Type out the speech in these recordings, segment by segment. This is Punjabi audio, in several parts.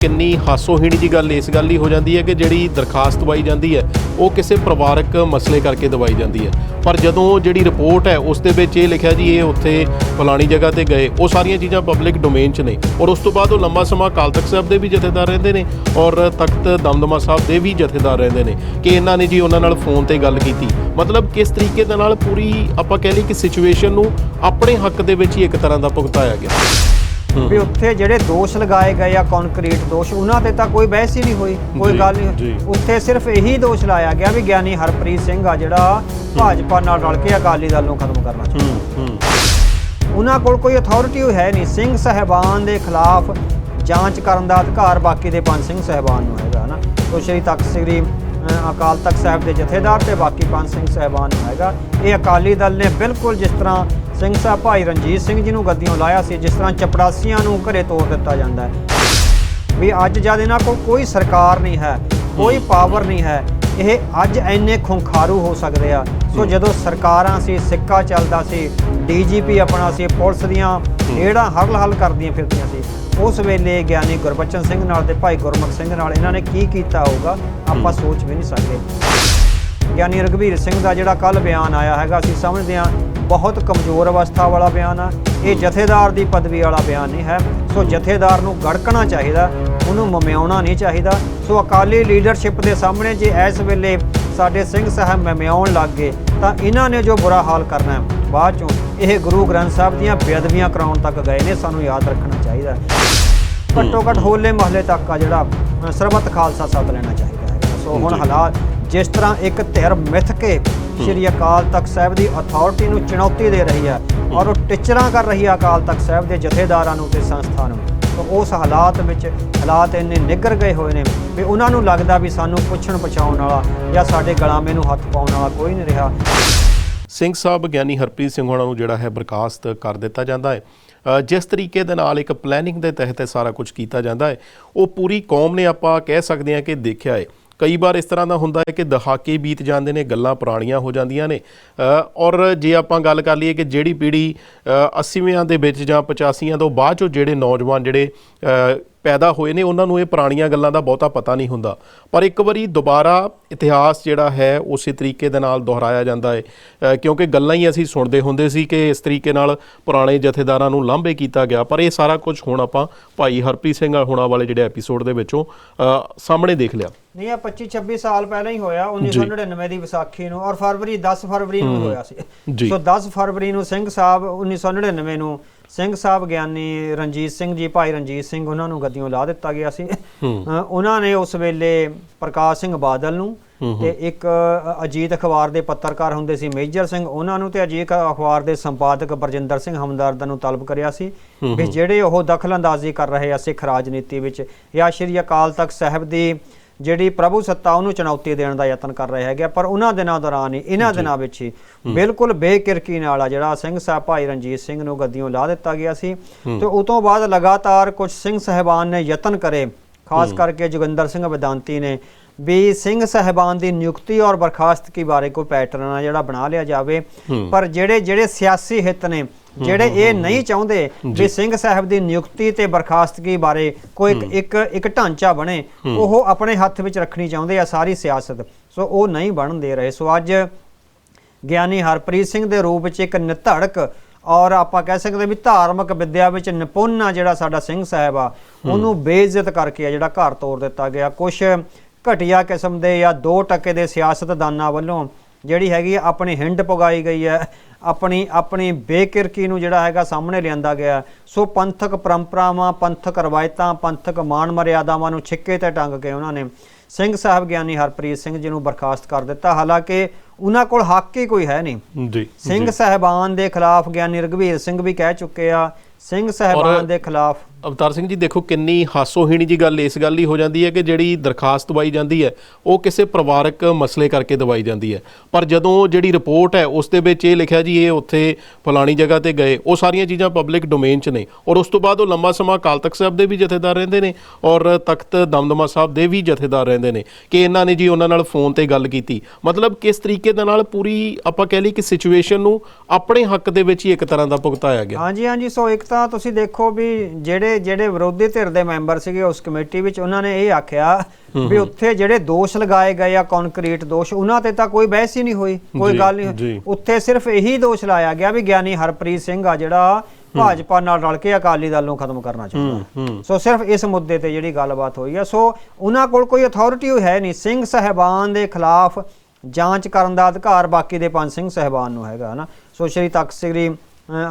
ਕਿੰਨੀ ਹਾਸੋਹੀਣੀ ਦੀ ਗੱਲ ਇਸ ਗੱਲ ਹੀ ਹੋ ਜਾਂਦੀ ਹੈ ਕਿ ਜਿਹੜੀ ਦਰਖਾਸਤ ਦਵਾਈ ਜਾਂਦੀ ਹੈ, ਉਹ ਕਿਸੇ ਪਰਿਵਾਰਕ ਮਸਲੇ ਕਰਕੇ ਦਵਾਈ ਜਾਂਦੀ ਹੈ। ਪਰ ਜਦੋਂ ਜਿਹੜੀ ਰਿਪੋਰਟ ਹੈ, ਉਸ ਦੇ ਵਿੱਚ ਇਹ ਲਿਖਿਆ ਜੀ, ਇਹ ਉੱਥੇ ਫਲਾਣੀ ਜਗ੍ਹਾ ਤੇ ਗਏ। ਉਹ ਸਾਰੀਆਂ ਚੀਜ਼ਾਂ ਪਬਲਿਕ ਡੋਮੇਨ 'ਚ ਨੇ। ਔਰ ਉਸ ਤੋਂ ਬਾਅਦ ਉਹ ਲੰਮਾ ਸਮਾਂ ਅਕਾਲ ਤਖਤ ਸਾਹਿਬ ਦੇ ਵੀ ਜਥੇਦਾਰ ਰਹਿੰਦੇ ਨੇ ਔਰ ਤਖਤ ਦਮਦਮਾ ਸਾਹਿਬ ਦੇ ਵੀ ਜਥੇਦਾਰ ਰਹਿੰਦੇ ਨੇ ਕਿ ਇਹਨਾਂ ਨੇ ਜੀ ਉਹਨਾਂ ਨਾਲ ਫੋਨ ਤੇ ਗੱਲ ਕੀਤੀ। ਮਤਲਬ ਕਿਸ ਤਰੀਕੇ ਦੇ ਨਾਲ ਪੂਰੀ ਆਪਾਂ ਕਹਿ ਲਈ ਕਿ ਸਿਚੁਏਸ਼ਨ ਨੂੰ ਆਪਣੇ ਹੱਕ ਦੇ ਵਿੱਚ ਹੀ ਇੱਕ ਤਰ੍ਹਾਂ ਦਾ ਭੁਗਤਾਇਆ ਗਿਆ। ਵੀ ਉੱਥੇ ਜਿਹੜੇ ਦੋਸ਼ ਲਗਾਏ ਗਏ ਆ ਕੰਕਰੀਟ ਦੋਸ਼ ਉਹਨਾਂ ਤੇ ਤਾਂ ਕੋਈ ਬਹਿਸ ਹੀ ਨਹੀਂ ਹੋਈ ਕੋਈ ਗੱਲ। ਨਹੀਂ ਉੱਥੇ ਸਿਰਫ ਇਹੀ ਦੋਸ਼ ਲਾਇਆ ਗਿਆ ਵੀ ਗਿਆਨੀ ਹਰਪ੍ਰੀਤ ਸਿੰਘ ਆ ਜਿਹੜਾ ਭਾਜਪਾ ਨਾਲ ਰਲ ਕੇ ਅਕਾਲੀ ਦਲ ਨੂੰ ਖਤਮ ਕਰਨਾ ਚਾਹੁੰਦਾ। ਉਹਨਾਂ ਕੋਲ ਕੋਈ ਅਥਾਰਟੀ ਹੈ ਨਹੀਂ। ਸਿੰਘ ਸਹਿਬਾਨ ਦੇ ਖਿਲਾਫ ਜਾਂਚ ਕਰਨ ਦਾ ਅਧਿਕਾਰ ਬਾਕੀ ਦੇ ਪੰਜ ਸਿੰਘ ਸਹਿਬਾਨ ਨੂੰ ਹੈਗਾ ਨਾ। ਉਹ ਸ਼੍ਰੀ ਤਖਤ ਸ੍ਰੀ ਅਕਾਲ ਤਖਤ ਸਾਹਿਬ ਦੇ ਜਥੇਦਾਰ ਤੇ ਬਾਕੀ ਪੰਜ ਸਿੰਘ ਸਹਿਬਾਨ ਹੈਗਾ। ਇਹ ਅਕਾਲੀ ਦਲ ਨੇ ਬਿਲਕੁਲ ਜਿਸ ਤਰ੍ਹਾਂ ਸਿੰਘ ਸਾਹਿਬ ਭਾਈ ਰਣਜੀਤ ਸਿੰਘ ਜੀ ਨੂੰ ਗੱਦੀਆਂ ਲਾਇਆ ਸੀ ਜਿਸ ਤਰ੍ਹਾਂ ਚਪੜਾਸੀਆਂ ਨੂੰ ਘਰੇ ਤੋੜ ਦਿੱਤਾ ਜਾਂਦਾ ਹੈ। ਵੀ ਅੱਜ ਜਦ ਇਹਨਾਂ ਕੋਲ ਕੋਈ ਸਰਕਾਰ ਨਹੀਂ ਹੈ ਕੋਈ ਪਾਵਰ ਨਹੀਂ ਹੈ ਇਹ ਅੱਜ ਇੰਨੇ ਖੁੰਖਾਰੂ ਹੋ ਸਕਦੇ ਆ। ਸੋ ਜਦੋਂ ਸਰਕਾਰਾਂ ਸੀ ਸਿੱਕਾ ਚੱਲਦਾ ਸੀ ਡੀਜੀਪੀ ਆਪਣਾ ਸੀ ਪੁਲਿਸ ਦੀਆਂ ਜਿਹੜਾ ਹਰਲ ਹੱਲ ਕਰਦੀਆਂ ਫਿਰਦੀਆਂ ਸੀ। ਉਸ ਵੇਲੇ ਗਿਆਨੀ ਗੁਰਬਚਨ ਸਿੰਘ ਨਾਲ ਤੇ ਭਾਈ ਗੁਰਮੁਖ ਸਿੰਘ ਨਾਲ ਇਹਨਾਂ ਨੇ ਕੀ ਕੀਤਾ ਹੋਊਗਾ ਆਪਾਂ ਸੋਚ ਵੀ ਨਹੀਂ ਸਕਦੇ। ਗਿਆਨੀ ਰਗਵੀਰ ਸਿੰਘ ਦਾ ਜਿਹੜਾ ਕੱਲ ਬਿਆਨ ਆਇਆ ਹੈਗਾ ਅਸੀਂ ਸਮਝਦੇ ਹਾਂ ਬਹੁਤ ਕਮਜ਼ੋਰ ਅਵਸਥਾ ਵਾਲਾ ਬਿਆਨ ਆ। ਇਹ ਜਥੇਦਾਰ ਦੀ ਪਦਵੀ ਵਾਲਾ ਬਿਆਨ ਨਹੀਂ ਹੈ। ਸੋ ਜਥੇਦਾਰ ਨੂੰ ਗੜਕਣਾ ਚਾਹੀਦਾ। ਉਹਨੂੰ ਮਮਿਆਉਣਾ ਨਹੀਂ ਚਾਹੀਦਾ। ਸੋ ਅਕਾਲੀ ਲੀਡਰਸ਼ਿਪ ਦੇ ਸਾਹਮਣੇ ਜੇ ਇਸ ਵੇਲੇ ਸਾਡੇ ਸਿੰਘ ਸਾਹਿਬ ਮਮਿਆਉਣ ਲੱਗ ਗਏ ਤਾਂ ਇਹਨਾਂ ਨੇ ਜੋ ਬੁਰਾ ਹਾਲ ਕਰਨਾ ਹੈ ਬਾਅਦ ਚੋਂ ਇਹ ਗੁਰੂ ਗ੍ਰੰਥ ਸਾਹਿਬ ਦੀਆਂ ਬੇਅਦਬੀਆਂ ਕਰਾਉਣ ਤੱਕ ਗਏ ਨੇ ਸਾਨੂੰ ਯਾਦ ਰੱਖਣਾ ਚਾਹੀਦਾ ਘੱਟੋ ਘੱਟ ਹੋਲੇ ਮਹੱਲੇ ਤੱਕ ਆ ਜਿਹੜਾ ਸਰਬੱਤ ਖਾਲਸਾ ਸੱਦ ਲੈਣਾ ਚਾਹੀਦਾ ਹੈ। ਸੋ ਹੁਣ ਹਾਲਾਤ ਜਿਸ ਤਰ੍ਹਾਂ ਇੱਕ ਧਿਰ ਮਿੱਥ ਕੇ ਸ਼੍ਰੀ ਅਕਾਲ ਤਖਤ ਸਾਹਿਬ ਦੀ ਅਥਾਰਟੀ ਨੂੰ ਚੁਣੌਤੀ ਦੇ ਰਹੀ ਹੈ ਔਰ ਉਹ ਟਿਚਰਾਂ ਕਰ ਰਹੀ ਹੈ ਅਕਾਲ ਤਖਤ ਸਾਹਿਬ ਦੇ ਜਥੇਦਾਰਾਂ ਨੂੰ ਤੇ ਸੰਸਥਾ ਨੂੰ। ਉਸ ਹਾਲਾਤ ਵਿੱਚ ਹਾਲਾਤ ਇੰਨੇ ਨਿੱਗਰ ਗਏ ਹੋਏ ਨੇ ਵੀ ਉਹਨਾਂ ਨੂੰ ਲੱਗਦਾ ਵੀ ਸਾਨੂੰ ਪੁੱਛਣ ਪਛਾਉਣ ਵਾਲਾ ਜਾਂ ਸਾਡੇ ਗਲਾਮੇ ਨੂੰ ਹੱਥ ਪਾਉਣ ਵਾਲਾ ਕੋਈ ਨਹੀਂ ਰਿਹਾ। ਸਿੰਘ ਸਾਹਿਬ, ਗਿਆਨੀ ਹਰਪ੍ਰੀਤ ਸਿੰਘ ਹੋਣਾ ਨੂੰ ਜਿਹੜਾ ਹੈ ਬਰਖਾਸਤ ਕਰ ਦਿੱਤਾ ਜਾਂਦਾ ਹੈ। ਜਿਸ ਤਰੀਕੇ ਦੇ ਨਾਲ ਇੱਕ ਪਲੈਨਿੰਗ ਦੇ ਤਹਿਤ ਇਹ ਸਾਰਾ ਕੁਝ ਕੀਤਾ ਜਾਂਦਾ ਹੈ, ਉਹ ਪੂਰੀ ਕੌਮ ਨੇ ਆਪਾਂ ਕਹਿ ਸਕਦੇ ਹਾਂ ਕਿ ਦੇਖਿਆ ਹੈ। ਕਈ ਵਾਰ ਇਸ ਤਰ੍ਹਾਂ ਦਾ ਹੁੰਦਾ ਹੈ ਕਿ ਦਹਾਕੇ ਬੀਤ ਜਾਂਦੇ ਨੇ, ਗੱਲਾਂ ਪੁਰਾਣੀਆਂ ਹੋ ਜਾਂਦੀਆਂ ਨੇ। ਔਰ ਜੇ ਆਪਾਂ ਗੱਲ ਕਰ ਲਈਏ ਕਿ ਜਿਹੜੀ ਪੀੜ੍ਹੀ 80ਵਿਆਂ ਦੇ ਵਿੱਚ ਜਾਂ 85ਆਂ ਤੋਂ ਬਾਅਦ ਚੋਂ ਜਿਹੜੇ ਨੌਜਵਾਨ, ਜਿਹੜੇ ਪੈਦਾ ਹੋਏ ਨੇ ਉਹਨਾਂ ਨੂੰ ਇਹ ਪੁਰਾਣੀਆਂ ਗੱਲਾਂ ਦਾ ਬਹੁਤਾ ਪਤਾ ਨਹੀਂ ਹੁੰਦਾ। ਪਰ ਇੱਕ ਵਾਰੀ ਦੁਬਾਰਾ ਇਤਿਹਾਸ ਜਿਹੜਾ ਹੈ ਉਸੇ ਤਰੀਕੇ ਦੇ ਨਾਲ ਦੁਹਰਾਇਆ ਜਾਂਦਾ ਹੈ ਕਿਉਂਕਿ ਗੱਲਾਂ ਹੀ ਅਸੀਂ ਸੁਣਦੇ ਹੁੰਦੇ ਸੀ ਕਿ ਇਸ ਤਰੀਕੇ ਨਾਲ ਪੁਰਾਣੇ ਜਥੇਦਾਰਾਂ ਨੂੰ ਲਾਂਭੇ ਕੀਤਾ ਗਿਆ। ਪਰ ਇਹ ਸਾਰਾ ਕੁਝ ਹੁਣ ਆਪਾਂ ਭਾਈ ਹਰਪ੍ਰੀਤ ਸਿੰਘ ਹੋਣਾ ਵਾਲੇ ਜਿਹੜੇ ਐਪੀਸੋਡ ਦੇ ਵਿੱਚੋਂ ਸਾਹਮਣੇ ਦੇਖ ਲਿਆ। ਨਹੀਂ ਇਹ 25 26 ਸਾਲ ਪਹਿਲਾਂ ਹੀ ਹੋਇਆ 1999 ਦੀ ਵਿਸਾਖੀ ਨੂੰ ਔਰ ਫਰਵਰੀ 10 ਫਰਵਰੀ ਨੂੰ ਹੋਇਆ ਸੀ। ਸੋ 10 ਫਰਵਰੀ ਨੂੰ ਸਿੰਘ ਸਾਹਿਬ 1999 ਨੂੰ ਸਿੰਘ ਸਾਹਿਬ ਗਿਆਨੀ ਰਣਜੀਤ ਸਿੰਘ ਜੀ ਭਾਈ ਰਣਜੀਤ ਸਿੰਘ ਉਹਨਾਂ ਨੂੰ ਗੱਦੀਆਂ ਲਾ ਦਿੱਤਾ ਗਿਆ ਸੀ। ਉਹਨਾਂ ਨੇ ਉਸ ਵੇਲੇ ਪ੍ਰਕਾਸ਼ ਸਿੰਘ ਬਾਦਲ ਨੂੰ ਤੇ ਇੱਕ ਅਜੀਤ ਅਖਬਾਰ ਦੇ ਪੱਤਰਕਾਰ ਹੁੰਦੇ ਸੀ ਮੇਜਰ ਸਿੰਘ ਉਹਨਾਂ ਨੂੰ ਤੇ ਅਜੀਤ ਅਖਬਾਰ ਦੇ ਸੰਪਾਦਕ ਬਰਜਿੰਦਰ ਸਿੰਘ ਹਮਦਰਦ ਨੂੰ ਤਲਬ ਕਰਿਆ ਸੀ ਵੀ ਜਿਹੜੇ ਉਹ ਦਖਲਅੰਦਾਜ਼ੀ ਕਰ ਰਹੇ ਆ ਸਿੱਖ ਰਾਜਨੀਤੀ ਵਿੱਚ ਜਾਂ ਸ਼੍ਰੀ ਅਕਾਲ ਤਖਤ ਸਾਹਿਬ ਦੀ ਜਿਹੜੀ ਪ੍ਰਭੂ ਸੱਤਾ ਉਹਨੂੰ ਚੁਣੌਤੀ ਦੇਣ ਦਾ ਯਤਨ ਕਰ ਰਹੇ ਹੈਗੇ। ਪਰ ਉਹਨਾਂ ਦਿਨਾਂ ਦੌਰਾਨ ਹੀ ਇਹਨਾਂ ਦਿਨਾਂ ਵਿੱਚ ਹੀ ਬਿਲਕੁਲ ਬੇਕਿਰਕੀ ਨਾਲ ਆ ਜਿਹੜਾ ਸਿੰਘ ਸਾਹਿਬ ਭਾਈ ਰਣਜੀਤ ਸਿੰਘ ਨੂੰ ਗੱਦੀਆਂ ਲਾ ਦਿੱਤਾ ਗਿਆ ਸੀ। ਤੇ ਉਸ ਤੋਂ ਬਾਅਦ ਲਗਾਤਾਰ ਕੁਝ ਸਿੰਘ ਸਹਿਬਾਨ ਨੇ ਯਤਨ ਕਰੇ ਖਾਸ ਕਰਕੇ ਜੋਗਿੰਦਰ ਸਿੰਘ ਵਿਦਾਂਤੀ ਨੇ। ਵੀ ਸਿੰਘ ਸਹਿਬਾਨ ਦੀ ਨਿਯੁਕਤੀ ਔਰ ਬਰਖਾਸਤਗੀ ਬਾਰੇ ਕੋਈ ਪੈਟਰਨ ਆ ਜਿਹੜਾ ਬਣਾ ਲਿਆ ਜਾਵੇ? ਪਰ ਜਿਹੜੇ ਜਿਹੜੇ ਸਿਆਸੀ ਹਿੱਤ ਨੇ ਜਿਹੜੇ ਇਹ ਨਹੀਂ ਚਾਹੁੰਦੇ ਵੀ ਸਿੰਘ ਸਾਹਿਬ ਦੀ ਨਿਯੁਕਤੀ ਤੇ ਬਰਖਾਸਤਗੀ ਬਾਰੇ ਕੋਈ ਇੱਕ ਇੱਕ ਇੱਕ ਢਾਂਚਾ ਬਣੇ ਉਹ ਆਪਣੇ ਹੱਥ ਵਿੱਚ ਰੱਖਣੀ ਚਾਹੁੰਦੇ ਆ ਸਾਰੀ ਸਿਆਸਤ। ਸੋ ਉਹ ਨਹੀਂ ਬਣਨ ਦੇ ਰਹੇ। ਸੋ ਅੱਜ ਗਿਆਨੀ ਹਰਪ੍ਰੀਤ ਸਿੰਘ ਦੇ ਰੂਪ ਵਿੱਚ ਇੱਕ ਨਿਧੜਕ ਔਰ ਆਪਾਂ ਕਹਿ ਸਕਦੇ ਵੀ ਧਾਰਮਿਕ ਵਿੱਦਿਆ ਵਿੱਚ ਨਿਪੁੰਨ ਆ ਜਿਹੜਾ ਸਾਡਾ ਸਿੰਘ ਸਾਹਿਬ ਆ ਉਹਨੂੰ ਬੇਇੱਜ਼ਤ ਕਰਕੇ ਆ ਜਿਹੜਾ ਘਰ ਤੋੜ ਦਿੱਤਾ ਗਿਆ। ਕੁਝ ਘਟੀਆ ਕਿਸਮ ਦੇ ਜਾਂ 2% ਦੇ ਸਿਆਸਤਦਾਨਾਂ ਵੱਲੋਂ ਜਿਹੜੀ ਹੈਗੀ ਆਪਣੀ ਹਿੰਡ ਪੁਗਾਈ ਗਈ ਹੈ। ਆਪਣੀ ਆਪਣੀ ਬੇਕਿਰਕੀ ਨੂੰ ਜਿਹੜਾ ਹੈਗਾ ਸਾਹਮਣੇ ਲਿਆਂਦਾ ਗਿਆ। ਸੋ ਪੰਥਕ ਪਰੰਪਰਾਵਾਂ ਪੰਥਕ ਰਵਾਇਤਾਂ ਪੰਥਕ ਮਾਣ ਮਰਿਆਦਾਵਾਂ ਨੂੰ ਛਿੱਕੇ ਤੇ ਟੰਗ ਕੇ ਉਹਨਾਂ ਨੇ ਸਿੰਘ ਸਾਹਿਬ ਗਿਆਨੀ ਹਰਪ੍ਰੀਤ ਸਿੰਘ ਜੀ ਨੂੰ ਬਰਖਾਸਤ ਕਰ ਦਿੱਤਾ। ਹਾਲਾਂਕਿ ਉਹਨਾਂ ਕੋਲ ਹੱਕ ਹੀ ਕੋਈ ਹੈ ਨਹੀਂ। ਜੀ ਸਿੰਘ ਸਹਿਬਾਨ ਦੇ ਖਿਲਾਫ ਗਿਆਨੀ ਰਗਵੀਰ ਸਿੰਘ ਵੀ ਕਹਿ ਚੁੱਕੇ ਆ। ਸਿੰਘ ਸਹਿਬਾਨ ਦੇ ਖਿਲਾਫ ਅਵਤਾਰ ਸਿੰਘ ਜੀ, ਦੇਖੋ ਕਿੰਨੀ ਹਾਸੋਹੀਣੀ ਦੀ ਗੱਲ, ਇਸ ਗੱਲ ਹੀ ਹੋ ਜਾਂਦੀ ਹੈ ਕਿ ਜਿਹੜੀ ਦਰਖਾਸਤ ਦਵਾਈ ਜਾਂਦੀ ਹੈ, ਉਹ ਕਿਸੇ ਪਰਿਵਾਰਕ ਮਸਲੇ ਕਰਕੇ ਦਵਾਈ ਜਾਂਦੀ ਹੈ। ਪਰ ਜਦੋਂ ਜਿਹੜੀ ਰਿਪੋਰਟ ਹੈ, ਉਸ ਦੇ ਵਿੱਚ ਇਹ ਲਿਖਿਆ ਜੀ, ਇਹ ਉੱਥੇ ਫਲਾਣੀ ਜਗ੍ਹਾ ਤੇ ਗਏ, ਉਹ ਸਾਰੀਆਂ ਚੀਜ਼ਾਂ ਪਬਲਿਕ ਡੋਮੇਨ 'ਚ ਨੇ। ਔਰ ਉਸ ਤੋਂ ਬਾਅਦ ਉਹ ਲੰਮਾ ਸਮਾਂ ਅਕਾਲ ਤਖਤ ਸਾਹਿਬ ਦੇ ਵੀ ਜਥੇਦਾਰ ਰਹਿੰਦੇ ਨੇ, ਔਰ ਤਖਤ ਦਮਦਮਾ ਸਾਹਿਬ ਦੇ ਵੀ ਜਥੇਦਾਰ ਰਹਿੰਦੇ ਨੇ ਕਿ ਇਹਨਾਂ ਨੇ ਜੀ ਉਹਨਾਂ ਨਾਲ ਫੋਨ ਤੇ ਗੱਲ ਕੀਤੀ। ਮਤਲਬ ਕਿਸ ਤਰੀਕੇ ਦੇ ਨਾਲ ਪੂਰੀ, ਆਪਾਂ ਕਹਿ ਲਈ ਕਿ ਸਿਚੁਏਸ਼ਨ ਨੂੰ ਆਪਣੇ ਹੱਕ ਦੇ ਵਿੱਚ ਹੀ ਇੱਕ ਤਰ੍ਹਾਂ ਦਾ ਭੁਗਤਾਇਆ ਗਿਆ। ਹਾਂਜੀ ਹਾਂਜੀ, ਸੋ ਇੱਕ ਤਾਂ ਤੁਸੀਂ ਦੇਖੋ ਵੀ ਜਿਹੜੇ ਜਿਹੜੇ ਜਿਹੜੇ ਵਿਰੋਧੀ ਧਿਰ ਦੇ ਮੈਂਬਰ ਸੀਗੇ ਉਸ ਕਮੇਟੀ ਵਿੱਚ ਉਹਨਾਂ ਨੇ ਇਹ ਆਖਿਆ ਵੀ ਉੱਥੇ ਜਿਹੜੇ ਦੋਸ਼ ਲਗਾਏ ਗਏ ਆ ਕੰਕਰੀਟ ਦੋਸ਼ ਉਹਨਾਂ ਤੇ ਤਾਂ ਕੋਈ ਬਹਿਸ ਹੀ ਨਹੀਂ ਹੋਈ ਕੋਈ ਗੱਲ ਨਹੀਂ। ਉੱਥੇ ਸਿਰਫ ਇਹੀ ਦੋਸ਼ ਲਾਇਆ ਗਿਆ ਵੀ ਗਿਆਨੀ ਹਰਪ੍ਰੀਤ ਸਿੰਘ ਆ ਜਿਹੜਾ ਭਾਜਪਾ ਨਾਲ ਰਲ ਕੇ ਅਕਾਲੀ ਦਲ ਨੂੰ ਖਤਮ ਕਰਨਾ ਚਾਹੁੰਦਾ। ਸੋ ਸਿਰਫ ਇਸ ਮੁੱਦੇ ਤੇ ਜਿਹੜੀ ਗੱਲਬਾਤ ਹੋਈ ਆ। ਸੋ ਉਹਨਾਂ ਕੋਲ ਕੋਈ ਅਥਾਰਟੀ ਹੈ ਨਹੀਂ। ਸਿੰਘ ਸਹਿਬਾਨ ਦੇ ਖਿਲਾਫ ਜਾਂਚ ਕਰਨ ਦਾ ਅਧਿਕਾਰ ਬਾਕੀ ਦੇ ਪੰਜ ਸਿੰਘ ਸਹਿਬਾਨ ਨੂੰ ਹੈਗਾ ਹਨਾ। ਸੋ ਸ਼੍ਰੀ ਤਖਤ ਸ੍ਰੀ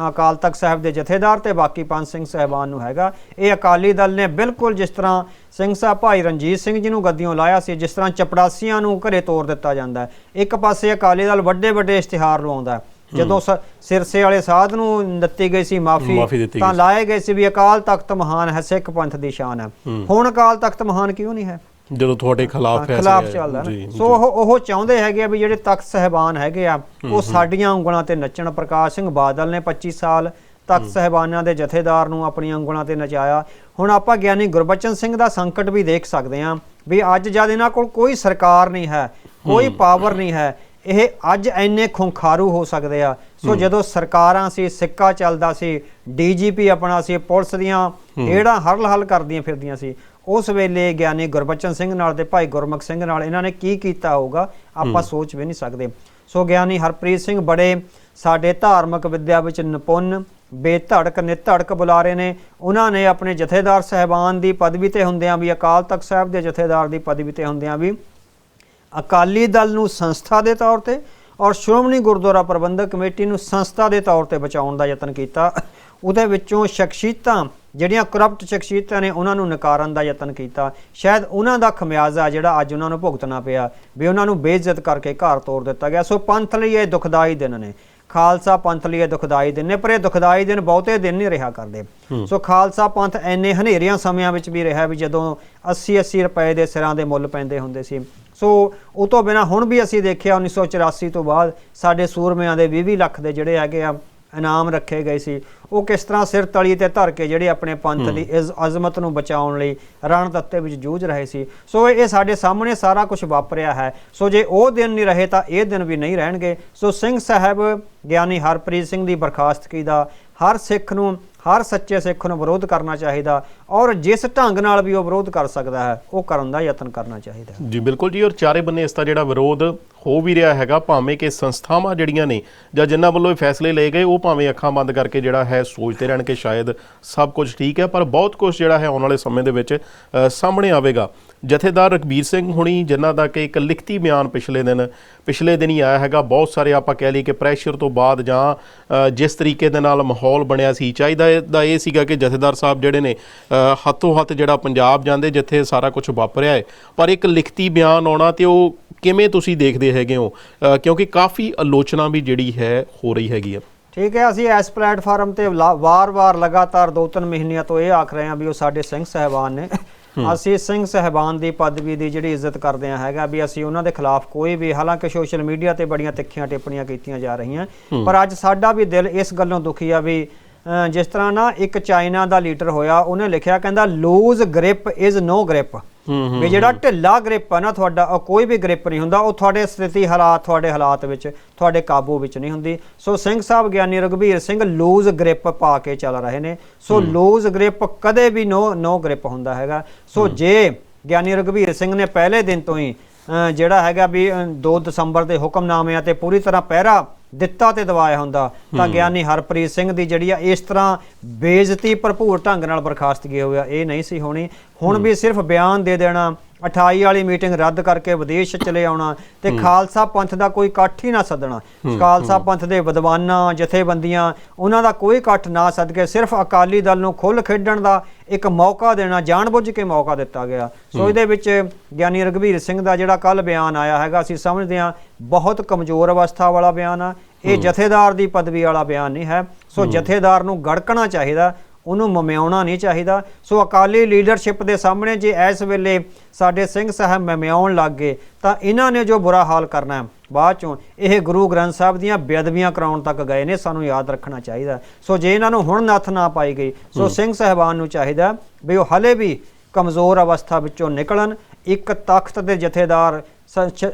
ਅਕਾਲ ਤਖਤ ਸਾਹਿਬ ਦੇ ਜਥੇਦਾਰ ਤੇ ਬਾਕੀ ਪੰਜ ਸਿੰਘ ਸਹਿਬਾਨ ਨੂੰ ਹੈਗਾ। ਇਹ ਅਕਾਲੀ ਦਲ ਨੇ ਬਿਲਕੁਲ ਜਿਸ ਤਰ੍ਹਾਂ ਸਿੰਘ ਸਾਹਿਬ ਭਾਈ ਰਣਜੀਤ ਸਿੰਘ ਜੀ ਨੂੰ ਗੱਦੀਆਂ ਲਾਇਆ ਸੀ ਜਿਸ ਤਰ੍ਹਾਂ ਚਪੜਾਸੀਆਂ ਨੂੰ ਘਰੇ ਤੋੜ ਦਿੱਤਾ ਜਾਂਦਾ ਹੈ। ਇੱਕ ਪਾਸੇ ਅਕਾਲੀ ਦਲ ਵੱਡੇ ਵੱਡੇ ਇਸ਼ਤਿਹਾਰ ਲਵਾਉਂਦਾ ਹੈ। ਜਦੋਂ ਸਿਰਸੇ ਵਾਲੇ ਸਾਧ ਨੂੰ ਦਿੱਤੀ ਗਈ ਸੀ ਮਾਫੀ ਤਾਂ। ਲਾਏ ਗਏ ਸੀ ਵੀ ਅਕਾਲ ਤਖਤ ਮਹਾਨ ਹੈ ਸਿੱਖ ਪੰਥ ਦੀ ਸ਼ਾਨ ਹੈ। ਹੁਣ ਅਕਾਲ ਤਖਤ ਮਹਾਨ ਕਿਉਂ ਨਹੀਂ ਹੈ? ਜਦੋਂ ਤੁਹਾਡੇ ਖਿਲਾਫ ਫੈਸਲਾ ਖਿਲਾਫ। ਚੱਲਦਾ ਨਾ। ਸੋ ਉਹ ਉਹ ਚਾਹੁੰਦੇ ਹੈਗੇ ਆ ਵੀ ਜਿਹੜੇ ਤਖਤ ਸਹਿਬਾਨ ਹੈਗੇ ਆ ਉਹ ਸਾਡੀਆਂ ਉਂਗਲਾਂ ਤੇ ਨੱਚਣ। ਪ੍ਰਕਾਸ਼ ਸਿੰਘ ਬਾਦਲ ਨੇ 25 ਸਾਲ ਤਖਤ ਸਹਿਬਾਨਾਂ ਦੇ ਜਥੇਦਾਰ ਨੂੰ ਆਪਣੀਆਂ ਉਂਗਲਾਂ ਤੇ ਨਚਾਇਆ। ਹੁਣ ਆਪਾਂ ਗਿਆਨੀ ਗੁਰਬਚਨ ਸਿੰਘ ਦਾ ਸੰਕਟ ਵੀ ਦੇਖ ਸਕਦੇ ਹਾਂ ਵੀ ਅੱਜ ਜਦ ਇਹਨਾਂ ਕੋਲ ਕੋਈ ਸਰਕਾਰ ਨਹੀਂ ਹੈ ਕੋਈ ਪਾਵਰ ਨਹੀਂ ਹੈ ਇਹ ਅੱਜ ਇੰਨੇ ਖੁੰਖਾਰੂ ਹੋ ਸਕਦੇ ਆ। ਸੋ ਜਦੋਂ ਸਰਕਾਰਾਂ ਸੀ ਸਿੱਕਾ ਚੱਲਦਾ ਸੀ ਡੀਜੀਪੀ ਆਪਣਾ ਸੀ ਪੁਲਿਸ ਦੀਆਂ ਹੇੜਾਂ ਹਰਲ ਹਲ ਕਰਦੀਆਂ ਫਿਰਦੀਆਂ ਸੀ। ਉਸ ਵੇਲੇ ਗਿਆਨੀ ਗੁਰਬਚਨ ਸਿੰਘ ਨਾਲ ਤੇ ਭਾਈ ਗੁਰਮੁਖ ਸਿੰਘ ਨਾਲ ਇਹਨਾਂ ਨੇ ਕੀ ਕੀਤਾ ਹੋਊਗਾ ਆਪਾਂ ਸੋਚ ਵੀ ਨਹੀਂ ਸਕਦੇ। ਸੋ ਗਿਆਨੀ ਹਰਪ੍ਰੀਤ ਸਿੰਘ ਬੜੇ ਸਾਡੇ ਧਾਰਮਿਕ ਵਿੱਦਿਆ ਵਿੱਚ ਨਿਪੁੰਨ ਬੇਧੜਕ ਨਿਧੜਕ ਬੁਲਾਰੇ ਨੇ। ਉਹਨਾਂ ਨੇ ਆਪਣੇ ਜਥੇਦਾਰ ਸਹਿਬਾਨ ਦੀ ਪਦਵੀ ਤੇ ਹੁੰਦਿਆਂ ਵੀ ਅਕਾਲ ਤਖਤ ਸਾਹਿਬ ਦੇ ਜਥੇਦਾਰ ਦੀ ਪਦਵੀ ਤੇ ਹੁੰਦਿਆਂ ਵੀ ਅਕਾਲੀ ਦਲ ਨੂੰ ਸੰਸਥਾ ਦੇ ਤੌਰ ਤੇ ਔਰ ਸ਼੍ਰੋਮਣੀ ਗੁਰਦੁਆਰਾ ਪ੍ਰਬੰਧਕ ਕਮੇਟੀ ਨੂੰ ਸੰਸਥਾ ਦੇ ਤੌਰ ਤੇ ਬਚਾਉਣ ਦਾ ਯਤਨ ਕੀਤਾ। ਉਹਦੇ ਵਿੱਚੋਂ ਸ਼ਖਸੀਅਤਾਂ ਜਿਹੜੀਆਂ ਕਰਪਟ ਸ਼ਖਸੀਅਤਾਂ ਨੇ ਉਹਨਾਂ ਨੂੰ ਨਕਾਰਨ ਦਾ ਯਤਨ ਕੀਤਾ। ਸ਼ਾਇਦ ਉਹਨਾਂ ਦਾ ਖਮਿਆਜ਼ਾ ਜਿਹੜਾ ਅੱਜ ਉਹਨਾਂ ਨੂੰ ਭੁਗਤਣਾ ਪਿਆ ਵੀ ਉਹਨਾਂ ਨੂੰ ਬੇਇੱਜ਼ਤ ਕਰਕੇ ਘਰ ਤੋੜ ਦਿੱਤਾ ਗਿਆ। ਸੋ ਪੰਥ ਲਈ ਇਹ ਦੁਖਦਾਈ ਦਿਨ ਨੇ। ਖਾਲਸਾ ਪੰਥ ਲਈ ਇਹ ਦੁਖਦਾਈ ਦਿਨ ਨੇ ਪਰ ਇਹ ਦੁਖਦਾਈ ਦਿਨ ਬਹੁਤੇ ਦਿਨ ਨਹੀਂ ਰਿਹਾ ਕਰਦੇ। ਸੋ ਖਾਲਸਾ ਪੰਥ ਐਨੇ ਹਨੇਰੀਆਂ ਸਮਿਆਂ ਵਿੱਚ ਵੀ ਰਿਹਾ ਵੀ ਜਦੋਂ 80 80 ਰੁਪਏ ਦੇ ਸਿਰਾਂ ਦੇ ਮੁੱਲ ਪੈਂਦੇ ਹੁੰਦੇ ਸੀ। ਸੋ ਉਹ ਤੋਂ ਬਿਨਾ ਹੁਣ ਵੀ ਅਸੀਂ ਦੇਖਿਆ 1984 ਤੋਂ ਬਾਅਦ ਸਾਡੇ ਸੂਰਮਿਆਂ ਦੇ 20 ਲੱਖ ਦੇ ਜਿਹੜੇ ਹੈਗੇ ਆ ਇਨਾਮ ਰੱਖੇ ਗਏ ਸੀ। ਉਹ ਕਿਸ ਤਰ੍ਹਾਂ ਸਿਰ ਤਲੀ ਤੇ ਧਰ ਕੇ ਜਿਹੜੇ ਆਪਣੇ ਪੰਥ ਦੀ ਇਸ ਅਜ਼ਮਤ ਨੂੰ ਬਚਾਉਣ ਲਈ ਰਣ ਦਿੱਤੇ ਵਿੱਚ ਜੂਝ ਰਹੇ ਸੀ। ਸੋ ਇਹ ਸਾਡੇ ਸਾਹਮਣੇ ਸਾਰਾ ਕੁਝ ਵਾਪਰਿਆ ਹੈ। ਸੋ ਜੇ ਉਹ ਦਿਨ ਨਹੀਂ ਰਹੇ ਤਾਂ ਇਹ ਦਿਨ ਵੀ ਨਹੀਂ ਰਹਿਣਗੇ। ਸੋ ਸਿੰਘ ਸਾਹਿਬ ਗਿਆਨੀ ਹਰਪ੍ਰੀਤ ਸਿੰਘ ਦੀ ਬਰਖਾਸਤਗੀ ਦਾ ਹਰ ਸਿੱਖ ਨੂੰ ਹਰ ਸੱਚੇ ਸਿੱਖ ਨੂੰ ਵਿਰੋਧ ਕਰਨਾ ਚਾਹੀਦਾ ਔਰ ਜਿਸ ਢੰਗ ਨਾਲ ਵੀ ਉਹ ਵਿਰੋਧ ਕਰ ਸਕਦਾ ਹੈ, ਉਹ ਕਰਨ ਦਾ ਯਤਨ ਕਰਨਾ ਚਾਹੀਦਾ ਜੀ, ਬਿਲਕੁਲ ਜੀ, ਔਰ ਚਾਰੇ ਬੰਨੇ ਇਸ ਦਾ ਜਿਹੜਾ ਵਿਰੋਧ ਹੋ ਵੀ ਰਿਹਾ ਹੈਗਾ, ਭਾਵੇਂ ਕਿ ਸੰਸਥਾਵਾਂ ਜਿਹੜੀਆਂ ਨੇ ਜਾਂ ਜਿਨ੍ਹਾਂ ਵੱਲੋਂ ਇਹ ਫੈਸਲੇ ਲਏ ਗਏ, ਉਹ ਭਾਵੇਂ ਅੱਖਾਂ ਬੰਦ ਕਰਕੇ ਜਿਹੜਾ ਹੈ ਸੋਚਦੇ ਰਹਿਣ ਕਿ ਸ਼ਾਇਦ ਸਭ ਕੁਝ ਠੀਕ ਹੈ, ਪਰ ਬਹੁਤ ਕੁਝ ਜਿਹੜਾ ਹੈ ਆਉਣ ਵਾਲੇ ਸਮੇਂ ਦੇ ਵਿੱਚ ਸਾਹਮਣੇ ਆਵੇਗਾ। ਜਥੇਦਾਰ ਰਕਬੀਰ ਸਿੰਘ ਹੁਣੀ, ਜਿਨ੍ਹਾਂ ਦਾ ਕਿ ਇੱਕ ਲਿਖਤੀ ਬਿਆਨ ਪਿਛਲੇ ਦਿਨ ਪਿਛਲੇ ਦਿਨ ਹੀ ਆਇਆ ਹੈਗਾ। ਬਹੁਤ ਸਾਰੇ ਆਪਾਂ ਕਹਿ ਲਈ ਕਿ ਪ੍ਰੈਸ਼ਰ ਤੋਂ ਬਾਅਦ ਜਾਂ ਜਿਸ ਤਰੀਕੇ ਦੇ ਨਾਲ ਮਾਹੌਲ ਬਣਿਆ ਸੀ, ਚਾਹੀਦਾ ਦਾ ਇਹ ਸੀਗਾ ਕਿ ਜਥੇਦਾਰ ਸਾਹਿਬ ਜਿਹੜੇ ਨੇ ਹੱਥੋਂ ਹੱਥ ਜਿਹੜਾ ਪੰਜਾਬ ਜਾਂਦੇ, ਜਿੱਥੇ ਸਾਰਾ ਕੁਝ ਵਾਪਰਿਆ ਹੈ। ਪਰ ਇੱਕ ਲਿਖਤੀ ਬਿਆਨ ਆਉਣਾ ਤੇ ਉਹ ਕਿਵੇਂ ਤੁਸੀਂ ਦੇਖਦੇ ਹੈਗੇ ਹੋ? ਕਿਉਂਕਿ ਕਾਫੀ ਆਲੋਚਨਾ ਵੀ ਜਿਹੜੀ ਹੈ, ਹੋ ਰਹੀ ਹੈਗੀ ਆ ਠੀਕ ਹੈ, ਅਸੀਂ ਇਸ ਪਲੇਟਫਾਰਮ ਤੇ ਲਾ- ਵਾਰ-ਵਾਰ ਲਗਾਤਾਰ ਦੋ ਤਿੰਨ ਮਹੀਨਿਆਂ ਤੋਂ ਇਹ ਆਖ ਰਹੇ ਹਾਂ ਵੀ ਉਹ ਸਾਡੇ ਸਿੰਘ ਸਹਿਬਾਨ ਨੇ। ਅਸੀਂ ਸਿੰਘ ਸਹਿਬਾਨ ਦੀ ਪਦਵੀ ਦੀ ਜਿਹੜੀ ਇੱਜ਼ਤ ਕਰਦੇ ਹਾਂ ਹੈਗਾ ਵੀ ਅਸੀਂ ਉਹਨਾਂ ਦੇ ਖਿਲਾਫ ਕੋਈ ਵੀ ਹਾਲਾਂਕਿ ਸੋਸ਼ਲ ਮੀਡੀਆ ਤੇ ਬੜੀਆਂ ਤਿੱਖੀਆਂ ਟਿੱਪਣੀਆਂ ਕੀਤੀਆਂ ਜਾ ਰਹੀਆਂ ਪਰ ਅੱਜ ਸਾਡਾ ਵੀ ਦਿਲ ਇਸ ਗੱਲੋਂ ਦੁਖੀ ਆ ਵੀ ਜਿਸ ਤਰ੍ਹਾਂ ਨਾ ਇੱਕ ਚਾਈਨਾ ਦਾ ਲੀਡਰ ਹੋਇਆ ਉਹਨੇ ਲਿਖਿਆ ਕਹਿੰਦਾ loose grip is no grip ਵੀ ਜਿਹੜਾ ਢਿੱਲਾ ਗ੍ਰਿਪ ਹੈ ਨਾ ਤੁਹਾਡਾ ਉਹ ਕੋਈ ਵੀ ਗ੍ਰਿਪ ਨਹੀਂ ਹੁੰਦਾ ਉਹ ਤੁਹਾਡੇ ਸਥਿਤੀ ਹਾਲਾਤ ਤੁਹਾਡੇ ਹਾਲਾਤ ਵਿੱਚ ਤੁਹਾਡੇ ਕਾਬੂ ਵਿੱਚ ਨਹੀਂ ਹੁੰਦੀ। So Singh Sahib Giani Raghbir Singh loose grip ਪਾ ਕੇ ਚੱਲ ਰਹੇ ਨੇ। ਸੋ ਲੂਜ਼ ਗ੍ਰਿਪ ਕਦੇ ਵੀ ਨੋ ਨੋ ਗ੍ਰਿਪ ਹੁੰਦਾ ਹੈਗਾ। ਸੋ ਜੇ ਗਿਆਨੀ ਰਘਬੀਰ ਸਿੰਘ ਨੇ ਪਹਿਲੇ ਦਿਨ ਤੋਂ ਹੀ ਜਿਹੜਾ ਹੈਗਾ ਵੀ 2 ਦਸੰਬਰ ਦੇ ਹੁਕਮਨਾਮਿਆਂ ਤੇ ਪੂਰੀ ਤਰ੍ਹਾਂ ਪਹਿਰਾ ਦਿੱਤਾ ਤੇ ਦਵਾਇਆ ਹੁੰਦਾ ਤਾਂ ਗਿਆਨੀ ਹਰਪ੍ਰੀਤ ਸਿੰਘ ਦੀ ਜਿਹੜੀ ਆ ਇਸ ਤਰ੍ਹਾਂ ਬੇਇੱਜ਼ਤੀ ਭਰਪੂਰ ਢੰਗ ਨਾਲ ਬਰਖਾਸਤਗੀ ਹੋਇਆ ਇਹ ਨਹੀਂ ਸੀ ਹੋਣੀ। ਹੁਣ ਵੀ ਸਿਰਫ ਬਿਆਨ ਦੇ ਦੇਣਾ 28 ਵਾਲੀ ਮੀਟਿੰਗ ਰੱਦ ਕਰਕੇ ਵਿਦੇਸ਼ ਚਲੇ ਆਉਣਾ ਤੇ ਖਾਲਸਾ ਪੰਥ ਦਾ ਕੋਈ ਇਕੱਠ ਹੀ ਨਾ ਸੱਦਣਾ। ਖਾਲਸਾ ਪੰਥ ਦੇ ਵਿਦਵਾਨਾਂ ਜਥੇਬੰਦੀਆਂ ਉਹਨਾਂ ਦਾ ਕੋਈ ਇਕੱਠ ਨਾ ਸੱਦ ਕੇ ਸਿਰਫ ਅਕਾਲੀ ਦਲ ਨੂੰ ਖੁੱਲ ਖੇਡਣ ਦਾ ਇੱਕ ਮੌਕਾ ਦੇਣਾ ਜਾਣਬੁੱਝ ਕੇ ਮੌਕਾ ਦਿੱਤਾ ਗਿਆ। ਸੋ ਇਹਦੇ ਵਿੱਚ ਗਿਆਨੀ ਰਘਬੀਰ ਸਿੰਘ ਦਾ ਜਿਹੜਾ ਕੱਲ ਬਿਆਨ ਆਇਆ ਹੈਗਾ ਅਸੀਂ ਸਮਝਦੇ ਹਾਂ ਬਹੁਤ ਕਮਜ਼ੋਰ ਅਵਸਥਾ ਵਾਲਾ ਬਿਆਨ ਆ। ਇਹ ਜਥੇਦਾਰ ਦੀ ਪਦਵੀ ਵਾਲਾ ਬਿਆਨ ਨਹੀਂ ਹੈ। ਸੋ ਜਥੇਦਾਰ ਨੂੰ ਗੜਕਣਾ ਚਾਹੀਦਾ। ਉਹਨੂੰ ਮਮਿਆਉਣਾ ਨਹੀਂ ਚਾਹੀਦਾ। ਸੋ ਅਕਾਲੀ ਲੀਡਰਸ਼ਿਪ ਦੇ ਸਾਹਮਣੇ ਜੇ ਇਸ ਵੇਲੇ ਸਾਡੇ ਸਿੰਘ ਸਾਹਿਬ ਮਮਿਆਉਣ ਲੱਗ ਗਏ ਤਾਂ ਇਹਨਾਂ ਨੇ ਜੋ ਬੁਰਾ ਹਾਲ ਕਰਨਾ ਹੈ ਬਾਅਦ ਚੋਂ ਇਹ ਗੁਰੂ ਗ੍ਰੰਥ ਸਾਹਿਬ ਦੀਆਂ ਬੇਅਦਬੀਆਂ ਕਰਾਉਣ ਤੱਕ ਗਏ ਨੇ ਸਾਨੂੰ ਯਾਦ ਰੱਖਣਾ ਚਾਹੀਦਾ ਸੋ ਜੇ ਇਹਨਾਂ ਨੂੰ ਹੁਣ ਨੱਥ ਨਾ ਪਾਈ ਗਈ ਸੋ ਸਿੰਘ ਸਾਹਿਬਾਨ ਨੂੰ ਚਾਹੀਦਾ ਵੀ ਉਹ ਹਲੇ ਵੀ ਕਮਜ਼ੋਰ ਅਵਸਥਾ ਵਿੱਚੋਂ ਨਿਕਲਣ ਇੱਕ ਤਖਤ ਦੇ ਜਥੇਦਾਰ ਸੱਚ-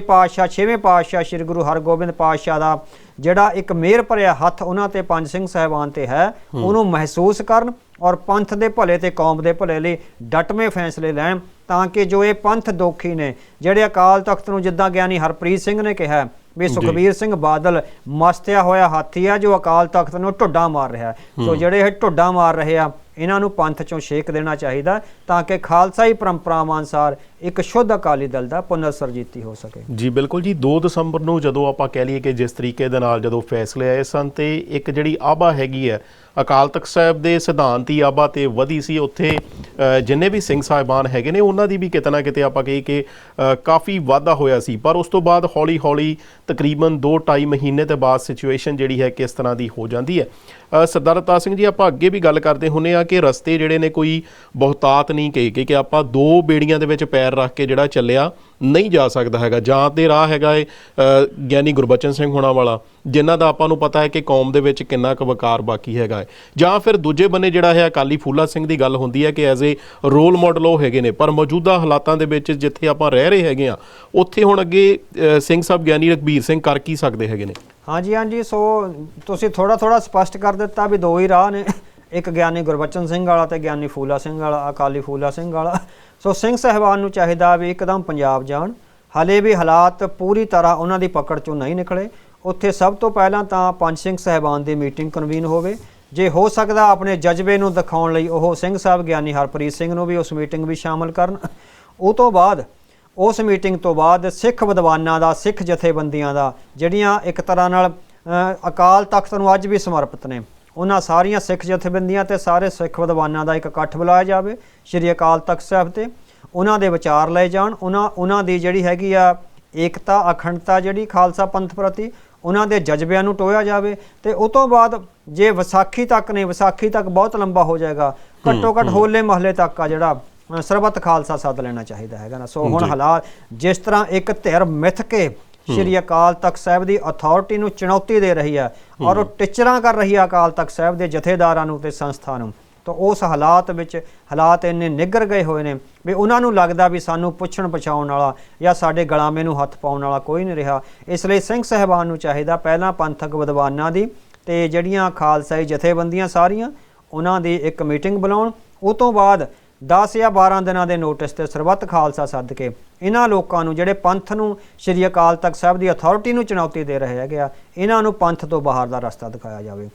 ਪਾਤਸ਼ਾਹ ਛੇਵੇਂ ਪਾਤਸ਼ਾਹ ਸ੍ਰੀ ਗੁਰੂ ਹਰਗੋਬਿੰਦ ਪਾਤਸ਼ਾਹ ਦਾ ਜਿਹੜਾ ਇੱਕ ਮਿਹਰ ਭਰਿਆ ਹੱਥ ਉਹਨਾਂ ਤੇ ਪੰਜ ਸਿੰਘ ਸਾਹਿਬਾਨ ਤੇ ਹੈ ਉਹਨੂੰ ਮਹਿਸੂਸ ਕਰਨ ਔਰ ਪੰਥ ਦੇ ਭਲੇ ਤੇ ਕੌਮ ਦੇ ਭਲੇ ਲਈ ਡਟਵੇਂ ਫੈਸਲੇ ਲੈਣ ਤਾਂ ਕਿ ਜੋ ਇਹ ਪੰਥ ਦੋਖੀ ਨੇ ਜਿਹੜੇ ਅਕਾਲ ਤਖਤ ਨੂੰ ਜਿੱਦਾਂ ਗਿਆਨੀ ਹਰਪ੍ਰੀਤ ਸਿੰਘ ਨੇ ਕਿਹਾ ਵੀ ਸੁਖਬੀਰ ਸਿੰਘ ਬਾਦਲ ਮਸਤਿਆ ਹੋਇਆ ਹਾਥੀ ਆ ਜੋ ਅਕਾਲ ਤਖਤ ਨੂੰ ਢੁੱਡਾ ਮਾਰ ਰਿਹਾ। ਸੋ ਜਿਹੜੇ ਇਹ ਢੁੱਡਾ ਮਾਰ ਰਹੇ ਆ ਇਹਨਾਂ ਨੂੰ ਪੰਥ ਚੋਂ ਛੇਕ ਦੇਣਾ ਚਾਹੀਦਾ ਤਾਂ ਕਿ ਖਾਲਸਾਈ ਪਰੰਪਰਾਵਾਂ ਅਨੁਸਾਰ ਇੱਕ ਸ਼ੁੱਧ ਅਕਾਲੀ ਦਲ ਦਾ ਪੁਨਰ ਸਰਜੀਤੀ ਹੋ ਸਕੇ। ਜੀ, ਬਿਲਕੁਲ ਜੀ। 2 ਦਸੰਬਰ ਨੂੰ ਜਦੋਂ ਆਪਾਂ ਕਹਿ ਲਈਏ ਕਿ ਜਿਸ ਤਰੀਕੇ ਦੇ ਨਾਲ ਜਦੋਂ ਫੈਸਲੇ ਆਏ ਸਨ ਤੇ ਇੱਕ ਜਿਹੜੀ ਆਭਾ ਹੈਗੀ ਹੈ, ਅਕਾਲ ਤਖਤ ਸਾਹਿਬ ਦੇ ਸਿਧਾਂਤੀ ਆਭਾ ਤੇ ਵਧੀ ਸੀ, ਉੱਥੇ ਜਿੰਨੇ ਵੀ ਸਿੰਘ ਸਾਹਿਬਾਨ ਹੈਗੇ ਨੇ, ਉਹਨਾਂ ਦੀ ਵੀ ਕਿਤੇ ਨਾ ਕਿਤੇ ਆਪਾਂ ਕਹੀ ਕਿ ਕਾਫੀ ਵਾਧਾ ਹੋਇਆ ਸੀ। ਪਰ ਉਸ ਤੋਂ ਬਾਅਦ ਹੌਲੀ ਹੌਲੀ ਤਕਰੀਬਨ 2-2.5 ਮਹੀਨੇ ਤੇ ਬਾਅਦ ਸਿਚੁਏਸ਼ਨ ਜਿਹੜੀ ਹੈ ਕਿਸ ਤਰ੍ਹਾਂ ਦੀ ਹੋ ਜਾਂਦੀ ਹੈ। ਸਰਦਾਰ ਅਵਤਾਰ ਸਿੰਘ ਜੀ, ਆਪਾਂ ਅੱਗੇ ਵੀ ਗੱਲ ਕਰਦੇ ਹੁੰਨੇ ਆ ਕਿ ਰਸਤੇ ਜਿਹੜੇ ਨੇ ਕੋਈ ਬਹੁਤਾਤ ਨਹੀਂ ਕਹੀ ਕਿ ਆਪਾਂ ਦੋ ਬੇੜੀਆਂ ਦੇ ਵਿੱਚ ਪੈਰ ਰੱਖ ਕੇ ਜਿਹੜਾ ਚੱਲਿਆ ਨਹੀਂ ਜਾ ਸਕਦਾ ਹੈਗਾ। ਜਾਂ ਤੇ ਰਾਹ ਹੈਗਾ ਏ ਗਿਆਨੀ ਗੁਰਬਚਨ ਸਿੰਘ ਹੋਣਾ ਵਾਲਾ, ਜਿਨ੍ਹਾਂ ਦਾ ਆਪਾਂ ਨੂੰ ਪਤਾ ਹੈ ਕਿ ਕੌਮ ਦੇ ਵਿੱਚ ਕਿੰਨਾ ਕੁ ਵਕਾਰ ਬਾਕੀ ਹੈਗਾ ਹੈ ਜਾਂ ਫਿਰ ਦੂਜੇ ਬੰਨੇ ਜਿਹੜਾ ਹੈ ਅਕਾਲੀ ਫੂਲਾ ਸਿੰਘ ਦੀ ਗੱਲ ਹੁੰਦੀ ਹੈ ਕਿ ਐਜ਼ ਏ ਰੋਲ ਮਾਡਲ ਉਹ ਹੈਗੇ ਨੇ, ਪਰ ਮੌਜੂਦਾ ਹਾਲਾਤਾਂ ਦੇ ਵਿੱਚ ਜਿੱਥੇ ਆਪਾਂ ਰਹਿ ਰਹੇ ਹੈਗੇ ਆ, ਉੱਥੇ ਹੁਣ ਅੱਗੇ ਸਿੰਘ ਸਾਹਿਬ ਗਿਆਨੀ ਰਘਬੀਰ ਸਿੰਘ ਕਰ ਕੀ ਸਕਦੇ ਹੈਗੇ ਨੇ? ਹਾਂਜੀ ਹਾਂਜੀ, ਸੋ ਤੁਸੀਂ ਥੋੜਾ ਥੋੜਾ ਸਪਸ਼ਟ ਕਰ ਦਿੱਤਾ ਵੀ ਦੋ ਹੀ ਰਾਹ ਨੇ। ਇੱਕ ਗਿਆਨੀ ਗੁਰਬਚਨ ਸਿੰਘ ਵਾਲਾ ਤੇ ਗਿਆਨੀ ਫੂਲਾ ਸਿੰਘ ਵਾਲਾ, ਅਕਾਲੀ ਫੂਲਾ ਸਿੰਘ ਵਾਲਾ। ਸੋ ਸਿੰਘ ਸਹਿਬਾਨ ਨੂੰ ਚਾਹੀਦਾ ਵੀ ਇੱਕਦਮ ਪੰਜਾਬ ਜਾਣ। ਹਲੇ ਵੀ ਹਾਲਾਤ ਪੂਰੀ ਤਰ੍ਹਾਂ ਉਹਨਾਂ ਦੀ ਪਕੜ ਚੋਂ ਨਹੀਂ ਨਿਕਲੇ। ਉੱਥੇ ਸਭ ਤੋਂ ਪਹਿਲਾਂ ਤਾਂ ਪੰਜ ਸਿੰਘ ਸਹਿਬਾਨ ਦੀ ਮੀਟਿੰਗ ਕਨਵੀਨ ਹੋਵੇ। ਜੇ ਹੋ ਸਕਦਾ ਆਪਣੇ ਜਜ਼ਬੇ ਨੂੰ ਦਿਖਾਉਣ ਲਈ ਉਹ ਸਿੰਘ ਸਾਹਿਬ ਗਿਆਨੀ ਹਰਪ੍ਰੀਤ ਸਿੰਘ ਨੂੰ ਵੀ ਉਸ ਮੀਟਿੰਗ ਵਿੱਚ ਸ਼ਾਮਲ ਕਰਨ। ਉਹ ਤੋਂ ਬਾਅਦ ਉਸ ਮੀਟਿੰਗ ਤੋਂ ਬਾਅਦ ਸਿੱਖ ਵਿਦਵਾਨਾਂ ਦਾ ਸਿੱਖ ਜਥੇਬੰਦੀਆਂ ਦਾ ਜਿਹੜੀਆਂ ਇੱਕ ਤਰ੍ਹਾਂ ਨਾਲ ਅਕਾਲ ਤਖਤ ਨੂੰ ਅੱਜ ਵੀ ਸਮਰਪਿਤ ਨੇ ਉਹਨਾਂ ਸਾਰੀਆਂ ਸਿੱਖ ਜਥੇਬੰਦੀਆਂ ਤੇ ਸਾਰੇ ਸਿੱਖ ਵਿਦਵਾਨਾਂ ਦਾ ਇੱਕ ਇਕੱਠ ਬੁਲਾਇਆ ਜਾਵੇ ਸ਼੍ਰੀ ਅਕਾਲ ਤਖਤ ਸਾਹਿਬ ਤੇ। ਉਹਨਾਂ ਦੇ ਵਿਚਾਰ ਲਏ ਜਾਣ ਉਹਨਾਂ ਉਹਨਾਂ ਦੀ ਜਿਹੜੀ ਹੈਗੀ ਆ ਏਕਤਾ ਅਖੰਡਤਾ ਜਿਹੜੀ ਖਾਲਸਾ ਪੰਥ ਪ੍ਰਤੀ ਉਹਨਾਂ ਦੇ ਜਜ਼ਬਿਆਂ ਨੂੰ ਟੋਇਆ ਜਾਵੇ ਤੇ ਉਸ ਤੋਂ ਬਾਅਦ ਜੇ ਵਿਸਾਖੀ ਤੱਕ ਨੇ ਵਿਸਾਖੀ ਤੱਕ ਬਹੁਤ ਲੰਬਾ ਹੋ ਜਾਏਗਾ ਘੱਟੋ ਘੱਟ ਹੋਲੇ ਮਹੱਲੇ ਤੱਕ ਆ ਜਿਹੜਾ ਸਰਬੱਤ ਖਾਲਸਾ ਸੱਦ ਲੈਣਾ ਚਾਹੀਦਾ ਹੈਗਾ ਨਾ। ਸੋ ਹੁਣ ਹਾਲਾਤ ਜਿਸ ਤਰ੍ਹਾਂ ਇੱਕ ਧਿਰ ਮਿੱਥ ਕੇ ਸ਼੍ਰੀ ਅਕਾਲ ਤਖਤ ਸਾਹਿਬ ਦੀ ਅਥਾਰਟੀ ਨੂੰ ਚੁਣੌਤੀ ਦੇ ਰਹੀ ਹੈ ਔਰ ਉਹ ਟਿਚਰਾਂ ਕਰ ਰਹੀ ਹੈ ਅਕਾਲ ਤਖਤ ਸਾਹਿਬ ਦੇ ਜਥੇਦਾਰਾਂ ਨੂੰ ਤੇ ਸੰਸਥਾ ਨੂੰ ਤਾਂ ਉਸ ਹਾਲਾਤ ਵਿੱਚ ਹਾਲਾਤ ਇੰਨੇ ਨਿੱਗਰ ਗਏ ਹੋਏ ਨੇ ਵੀ ਉਹਨਾਂ ਨੂੰ ਲੱਗਦਾ ਵੀ ਸਾਨੂੰ ਪੁੱਛਣ ਪਛਾਉਣ ਵਾਲਾ ਜਾਂ ਸਾਡੇ ਗਲਾਮੇ ਨੂੰ ਹੱਥ ਪਾਉਣ ਵਾਲਾ ਕੋਈ ਨਹੀਂ ਰਿਹਾ। ਇਸ ਲਈ ਸਿੰਘ ਸਹਿਬਾਨ ਨੂੰ ਚਾਹੀਦਾ ਪਹਿਲਾਂ ਪੰਥਕ ਵਿਦਵਾਨਾਂ ਦੀ ਤੇ ਜਿਹੜੀਆਂ ਖਾਲਸਾਈ ਜਥੇਬੰਦੀਆਂ ਸਾਰੀਆਂ ਉਹਨਾਂ ਦੀ ਇੱਕ ਮੀਟਿੰਗ ਬੁਲਾਉਣ। ਉਹ ਤੋਂ ਬਾਅਦ 10 ਜਾਂ 12 ਦਿਨਾਂ ਦੇ ਨੋਟਿਸ ਤੇ ਸਰਬੱਤ ਖਾਲਸਾ ਸੱਦ ਕੇ ਇਹਨਾਂ ਲੋਕਾਂ ਨੂੰ ਜਿਹੜੇ ਪੰਥ ਨੂੰ ਸ਼੍ਰੀ ਅਕਾਲ ਤਖਤ ਸਾਹਿਬ ਦੀ ਅਥਾਰਟੀ ਨੂੰ ਚੁਣੌਤੀ ਦੇ ਰਹੇ ਹੈਗੇ ਆ, ਇਹਨਾਂ ਨੂੰ ਪੰਥ ਤੋਂ ਬਾਹਰ ਦਾ ਰਸਤਾ ਦਿਖਾਇਆ ਜਾਵੇ।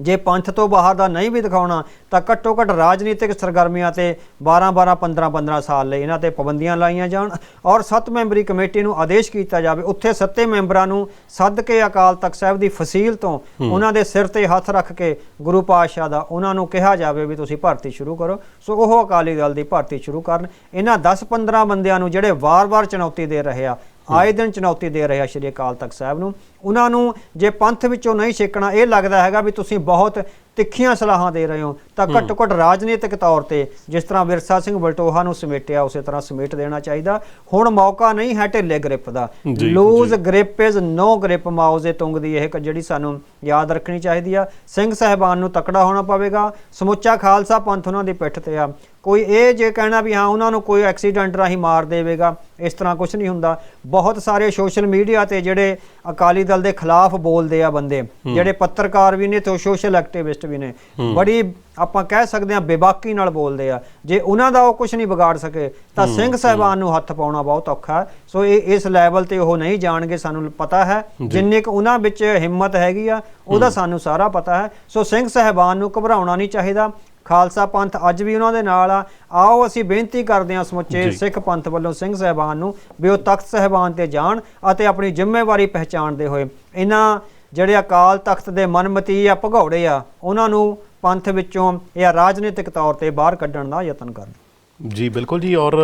ਜੇ ਪੰਥ ਤੋਂ ਬਾਹਰ ਦਾ ਨਹੀਂ ਵੀ ਦਿਖਾਉਣਾ ਤਾਂ ਘੱਟੋ ਘੱਟ ਰਾਜਨੀਤਿਕ ਸਰਗਰਮੀਆਂ ਤੇ 12 12 15 15 ਸਾਲ ਲਈ ਇਹਨਾਂ ਤੇ ਪਾਬੰਦੀਆਂ ਲਾਈਆਂ ਜਾਣ ਔਰ ਸੱਤ ਮੈਂਬਰੀ ਕਮੇਟੀ ਨੂੰ ਆਦੇਸ਼ ਕੀਤਾ ਜਾਵੇ। ਉੱਥੇ ਸੱਤੇ ਮੈਂਬਰਾਂ ਨੂੰ ਸੱਦ ਕੇ ਅਕਾਲ ਤਖਤ ਸਾਹਿਬ ਦੀ ਫਸੀਲ ਤੋਂ ਉਹਨਾਂ ਦੇ ਸਿਰ ਤੇ ਹੱਥ ਰੱਖ ਕੇ ਗੁਰੂ ਪਾਤਸ਼ਾਹ ਦਾ ਉਹਨਾਂ ਨੂੰ ਕਿਹਾ ਜਾਵੇ ਵੀ ਤੁਸੀਂ ਭਰਤੀ ਸ਼ੁਰੂ ਕਰੋ। ਸੋ ਉਹ ਅਕਾਲੀ ਦਲ ਦੀ ਭਰਤੀ ਸ਼ੁਰੂ ਕਰਨ। ਇਹਨਾਂ 10 15 ਬੰਦਿਆਂ ਨੂੰ ਜਿਹੜੇ ਵਾਰ-ਵਾਰ ਚੁਣੌਤੀ ਦੇ ਰਹੇ ਆ ਆਏ ਦਿਨ ਚੁਣੌਤੀ ਦੇ ਰਿਹਾ ਸ਼੍ਰੀ ਅਕਾਲ ਤਖਤ ਸਾਹਿਬ ਨੂੰ। ਉਹਨਾਂ ਨੂੰ ਜੇ ਪੰਥ ਵਿੱਚੋਂ ਨਹੀਂ ਛੇਕਣਾ, ਇਹ ਲੱਗਦਾ ਹੈਗਾ ਵੀ ਤੁਸੀਂ ਬਹੁਤ ਤਿੱਖੀਆਂ ਸਲਾਹਾਂ ਦੇ ਰਹੇ ਹੋ ਤਾਂ ਘੱਟੋ ਘੱਟ ਰਾਜਨੀਤਿਕ ਤੌਰ ਤੇ ਜਿਸ ਤਰ੍ਹਾਂ ਵਿਰਸਾ ਸਿੰਘ ਬਲਟੋਹਾ ਨੂੰ ਸਮੇਟਿਆ ਉਸੇ ਤਰ੍ਹਾਂ ਸਮੇਟ ਦੇਣਾ ਚਾਹੀਦਾ। ਹੁਣ ਮੌਕਾ ਨਹੀਂ ਹੈ ਢਿੱਲੇ grip the. Loose grip is no grip Mao Tse Tung ਦੀ ਇਹ ਜਿਹੜੀ ਸਾਨੂੰ ਯਾਦ ਰੱਖਣੀ ਚਾਹੀਦੀ ਆ। ਸਿੰਘ ਸਹਿਬਾਨ ਨੂੰ ਤਕੜਾ ਹੋਣਾ ਪਵੇਗਾ। ਸਮੁੱਚਾ ਖਾਲਸਾ ਪੰਥ ਉਹਨਾਂ ਦੀ ਪਿੱਠ ਤੇ ਆ। ਕੋਈ ਇਹ ਜੇ ਕਹਿਣਾ ਵੀ ਹਾਂ ਉਹਨਾਂ ਨੂੰ ਕੋਈ ਐਕਸੀਡੈਂਟ ਰਾਹੀਂ ਮਾਰ ਦੇਵੇਗਾ ਇਸ ਤਰ੍ਹਾਂ ਕੁਝ ਨਹੀਂ ਹੁੰਦਾ। ਬਹੁਤ ਸਾਰੇ ਸੋਸ਼ਲ ਮੀਡੀਆ ਤੇ ਜਿਹੜੇ ਅਕਾਲੀ ਦਲ ਦੇ ਖਿਲਾਫ ਬੋਲਦੇ ਆ ਬੰਦੇ ਜਿਹੜੇ ਪੱਤਰਕਾਰ ਵੀ ਨੇ ਤੇ ਸੋਸ਼ਲ ਐਕਟਿਵਿਸਟ ਵੀ ਨੇ। ਬੜੀ ਆਪਾਂ ਕਹਿ ਸਕਦੇ ਹਾਂ ਬੇਬਾਕੀ ਨਾਲ ਬੋਲਦੇ ਆ। ਜੇ ਉਹਨਾਂ ਦਾ ਉਹ ਕੁਝ ਨਹੀਂ ਵਿਗਾੜ ਸਕੇ ਤਾਂ ਸਿੰਘ ਸਾਹਿਬਾਨ ਨੂੰ ਹੱਥ ਪਾਉਣਾ ਬਹੁਤ ਔਖਾ ਸੋ ਇਹ ਇਸ ਲੈਵਲ ਤੇ ਉਹ ਨਹੀਂ ਜਾਣਗੇ ਸਾਨੂੰ ਪਤਾ ਹੈ। ਜਿੰਨੇ ਕੁ ਉਹਨਾਂ ਵਿੱਚ ਹਿੰਮਤ ਹੈਗੀ ਆ ਉਹਦਾ ਸਾਨੂੰ ਸਾਰਾ ਪਤਾ ਹੈ। ਸੋ ਸਿੰਘ ਸਾਹਿਬਾਨ ਨੂੰ ਘਬਰਾਉਣਾ ਨਹੀਂ ਚਾਹੀਦਾ। ਖਾਲਸਾ ਪੰਥ ਅੱਜ ਵੀ ਉਹਨਾਂ ਦੇ ਨਾਲ ਆ। ਆਓ ਅਸੀਂ ਬੇਨਤੀ ਕਰਦੇ ਹਾਂ ਸਮੁੱਚੇ। ਸਿੱਖ ਪੰਥ ਵੱਲੋਂ ਸਿੰਘ ਸਹਿਬਾਨ ਨੂੰ ਵੀ ਉਹ ਤਖਤ ਸਹਿਬਾਨ ਤੇ ਜਾਣ ਅਤੇ ਆਪਣੀ ਜ਼ਿੰਮੇਵਾਰੀ ਪਹਿਚਾਣਦੇ ਹੋਏ। ਇਹਨਾਂ ਜਿਹੜੇ ਅਕਾਲ ਤਖਤ ਦੇ ਮਨਮਤੀ ਆ ਭਗੌੜੇ ਆ ਉਹਨਾਂ ਨੂੰ ਪੰਥ ਵਿੱਚੋਂ ਜਾਂ ਰਾਜਨੀਤਿਕ ਤੌਰ ਤੇ ਬਾਹਰ ਕੱਢਣ ਦਾ ਯਤਨ ਕਰਨ ਜੀ ਬਿਲਕੁਲ ਜੀ ਔਰ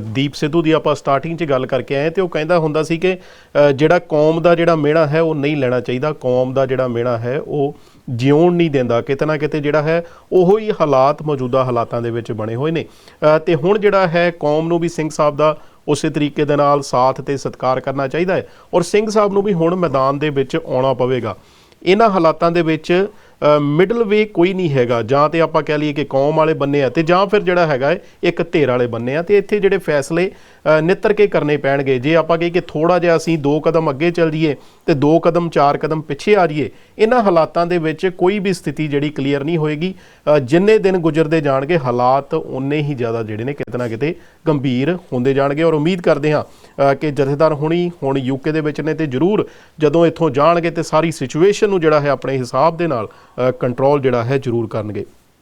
ਦੀਪ ਸਿੱਧੂ ਦੀ ਆਪਾਂ ਸਟਾਰਟਿੰਗ 'ਚ ਗੱਲ ਕਰਕੇ ਆਏ ਤੇ ਉਹ ਕਹਿੰਦਾ ਹੁੰਦਾ ਸੀ ਕਿ ਜਿਹੜਾ ਕੌਮ ਦਾ ਜਿਹੜਾ ਮਿਹਣਾ ਹੈ ਉਹ ਨਹੀਂ ਲੈਣਾ ਚਾਹੀਦਾ ਕੌਮ ਦਾ ਜਿਹੜਾ ਮਿਹਣਾ ਹੈ ਉਹ ਜਿਉਣ ਨਹੀਂ ਦਿੰਦਾ ਕਿਤੇ ਨਾ ਕਿਤੇ ਜਿਹੜਾ ਹੈ ਉਹੋ ਹੀ ਹਾਲਾਤ ਮੌਜੂਦਾ ਹਾਲਾਤਾਂ ਦੇ ਵਿੱਚ ਬਣੇ ਹੋਏ ਨੇ। ਅ, ਤੇ ਹੁਣ ਜਿਹੜਾ ਹੈ ਕੌਮ ਨੂੰ ਵੀ ਸਿੰਘ ਸਾਹਿਬ ਦਾ ਉਸੇ ਤਰੀਕੇ ਦੇ ਨਾਲ ਸਾਥ ਤੇ ਸਤਿਕਾਰ ਕਰਨਾ ਚਾਹੀਦਾ ਹੈ। ਔਰ ਸਿੰਘ ਸਾਹਿਬ ਨੂੰ ਵੀ ਹੁਣ ਮੈਦਾਨ ਦੇ ਵਿੱਚ ਆਉਣਾ ਪਵੇਗਾ। ਇਹਨਾਂ ਹਾਲਾਤਾਂ ਦੇ ਵਿੱਚ ਮਿਡਲ ਵੇ ਕੋਈ ਨਹੀਂ ਹੈਗਾ। ਜਾਂ ਤੇ ਆਪਾਂ ਕਹਿ ਲਈਏ ਕਿ ਕੌਮ ਵਾਲੇ ਬੰਨੇ ਆ ਤੇ ਜਾਂ ਫਿਰ ਜਿਹੜਾ ਹੈਗਾ ਇੱਕ ਧੇਰ ਵਾਲੇ ਬੰਨੇ ਆ ਤੇ ਇੱਥੇ ਜਿਹੜੇ ਫੈਸਲੇ ਨਿੱਤਰ ਕੇ ਕਰਨੇ ਪੈਣਗੇ। ਜੇ ਆਪਾਂ ਕਹੀਏ ਕਿ ਥੋੜਾ ਜਿਹਾ ਅਸੀਂ ਦੋ ਕਦਮ ਅੱਗੇ ਚੱਲ ਜਾਈਏ ਤੇ ਦੋ ਕਦਮ, ਚਾਰ ਕਦਮ ਪਿੱਛੇ ਆ ਜਾਈਏ, ਇਹਨਾਂ ਹਾਲਾਤਾਂ ਦੇ ਵਿੱਚ ਕੋਈ ਵੀ ਸਥਿਤੀ ਜਿਹੜੀ ਕਲੀਅਰ ਨਹੀਂ ਹੋਏਗੀ। ਜਿੰਨੇ ਦਿਨ ਗੁਜ਼ਰਦੇ ਜਾਣਗੇ, ਹਾਲਾਤ ਉਨੇ ਹੀ ਜ਼ਿਆਦਾ ਜਿਹੜੇ ਨੇ ਕਿਤੇ ਨਾ ਕਿਤੇ ਗੰਭੀਰ ਹੁੰਦੇ ਜਾਣਗੇ। ਔਰ ਉਮੀਦ ਕਰਦੇ ਹਾਂ ਕਿ ਜਥੇਦਾਰ ਹੁਣੀ ਹੁਣ ਯੂਕੇ ਦੇ ਵਿੱਚ ਨੇ ਤੇ ਜ਼ਰੂਰ ਜਦੋਂ ਇੱਥੋਂ ਜਾਣਗੇ ਤੇ ਸਾਰੀ ਸਿਚੁਏਸ਼ਨ ਨੂੰ ਜਿਹੜਾ ਹੈ ਆਪਣੇ ਹਿਸਾਬ ਦੇ ਨਾਲ ਕੰਟਰੋਲ ਜਿਹੜਾ ਹੈ ਜ਼ਰੂਰ ਕਰਨਗੇ।